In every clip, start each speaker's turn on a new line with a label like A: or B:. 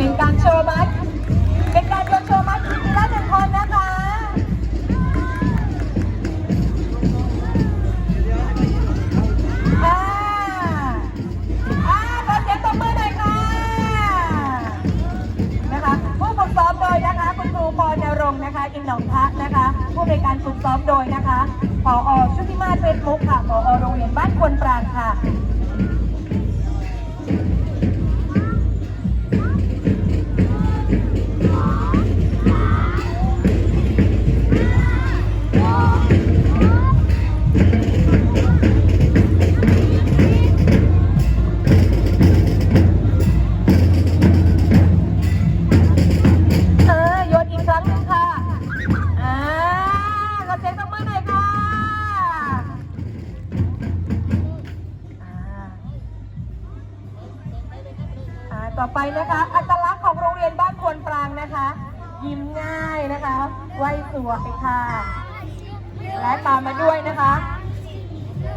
A: ป็นการโชว์มัดเป็นการโยนโชว์มัดทีละหนึ่งคนนะคะอาอาขอเสียงตบมือหน่อยค่ะนะคะผู้ฝึกซ้อมโดยนะคะคุณครูปอนรงค์นะคะอินหนองพระนะคะ ผู้ในวยการฝึกซ้อมโดยนะคะผอชุติมาศเวทมุกค่ะผอโรงเรียนบ้านควนปรางค่ะ ต่อไปนะคะ อัตลักษณ์ของโรงเรียนบ้านควนปรางนะคะ ยิ้มง่ายนะคะไหวสวยค่ะ และตามมาด้วยนะคะ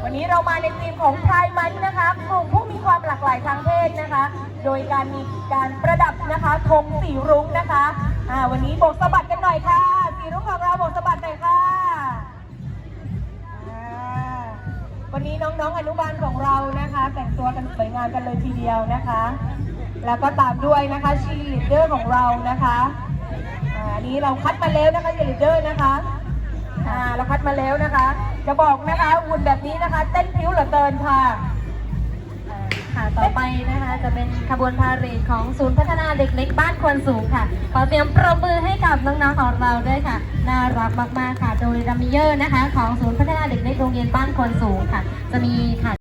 A: วันนี้เรามาในทีมของพรายมันนะคะกลุ่มผู้มีความหลากหลายทางเพศนะคะ โดยการมีการประดับนะคะธงสีรุ้งนะคะอ่าวันนี้โบกสะบัดกันหน่อยค่ะ สีรุ้งของเราโบกสะบัดหน่อยค่ะวันนี้น้องๆอนุบาลของเรานะคะ แต่งตัวกันสวยงามกันเลยทีเดียวนะคะ แล้วก็ตามด้วยนะคะชีลีดเดอร์ของเรานะคะอ่าอันนี้เราคัดมาแล้วนะคะชีลีดเดอร์นะคะอ่าเราคัดมาแล้วนะคะ จะบอกนะคะหุ่นแบบนี้นะคะ เต้นพิ้วเหลือเกินค่ะ
B: ค่ะต่อไปนะคะจะเป็นขบวนพาเหรดของศูนย์พัฒนาเด็กเล็กบ้านควนสูงค่ะ ขอเตรียมปรบมือให้กับน้องๆของเราด้วยค่ะ น่ารักมากๆค่ะ โดยรัมมิเยอร์นะคะ ของศูนย์พัฒนาเด็กเล็กโรงเรียนบ้านควนสูงค่ะ จะมีค่ะ